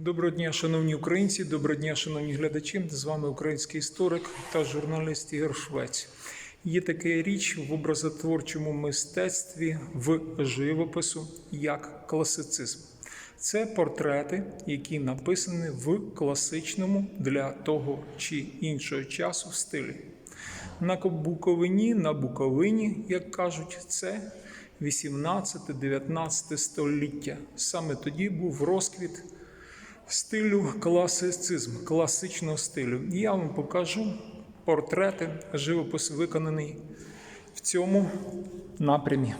Доброго дня, шановні українці, доброго дня, шановні глядачі. З вами український історик та журналіст Ігор Швець. Є така річ в образотворчому мистецтві в живопису як класицизм. Це портрети, які написані в класичному для того чи іншого часу стилі. На Буковині, на Буковині, як кажуть, це 18-19 століття. Саме тоді був розквіт стилю класицизм, класичного стилю. Я вам покажу портрети, живопис виконаний в цьому напрямі.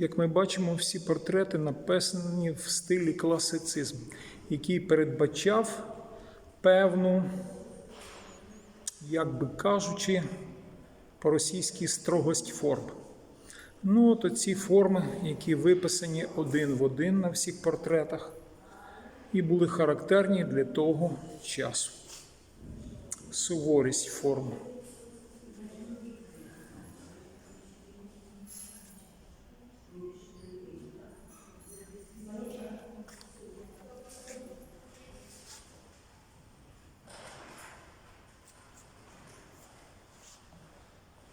Як ми бачимо, всі портрети написані в стилі класицизм, який передбачав певну, як би кажучи, по-російськи строгость форм. Ну, от ці форми, які виписані один в один на всіх портретах, і були характерні для того часу. Суворість форми.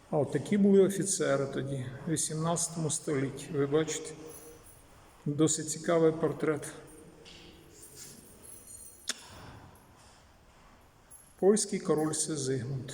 А от такі були офіцери тоді, в 18 столітті. Ви бачите? Досить цікавий портрет. Польський король Сезигмунд.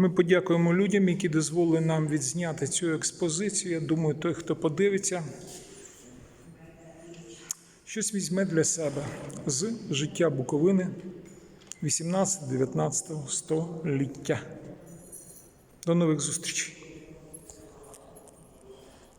Ми подякуємо людям, які дозволили нам відзняти цю експозицію. Я думаю, той, хто подивиться, щось візьме для себе з життя Буковини 18-19 століття. До нових зустрічей!